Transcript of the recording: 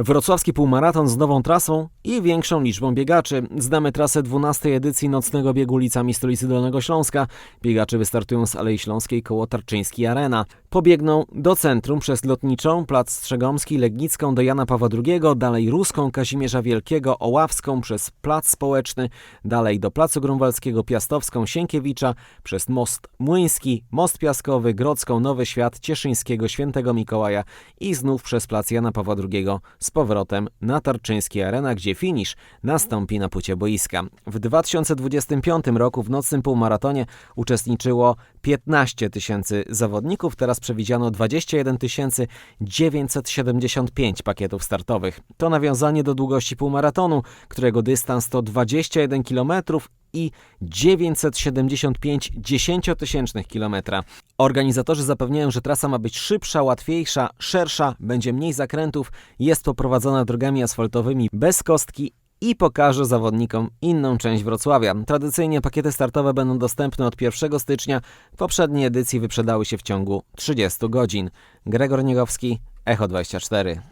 Wrocławski półmaraton z nową trasą i większą liczbą biegaczy. Znamy trasę 12 edycji nocnego biegu ulicami stolicy Dolnego Śląska. Biegacze wystartują z Alei Śląskiej koło Tarczyński Arena. Pobiegną do centrum przez Lotniczą, Plac Strzegomski, Legnicką do Jana Pawła II, dalej Ruską, Kazimierza Wielkiego, Oławską przez Plac Społeczny, dalej do Placu Grunwaldzkiego, Piastowską, Sienkiewicza, przez Most Młyński, Most Piaskowy, Grodzką, Nowy Świat, Cieszyńskiego, Świętego Mikołaja i znów przez Plac Jana Pawła II z powrotem na Tarczyński Arena, gdzie finisz nastąpi na płycie boiska. W 2025 roku w nocnym półmaratonie uczestniczyło 15 tysięcy zawodników, teraz przewidziano 21 975 pakietów startowych. To nawiązanie do długości półmaratonu, którego dystans to 21 km i 975 dziesięciotysięcznych kilometra. Organizatorzy zapewniają, że trasa ma być szybsza, łatwiejsza, szersza, będzie mniej zakrętów, jest poprowadzona drogami asfaltowymi bez kostki i pokaże zawodnikom inną część Wrocławia. Tradycyjnie pakiety startowe będą dostępne od 1 stycznia. Poprzednie edycje wyprzedały się w ciągu 30 godzin. Gregor Niegowski, Echo 24.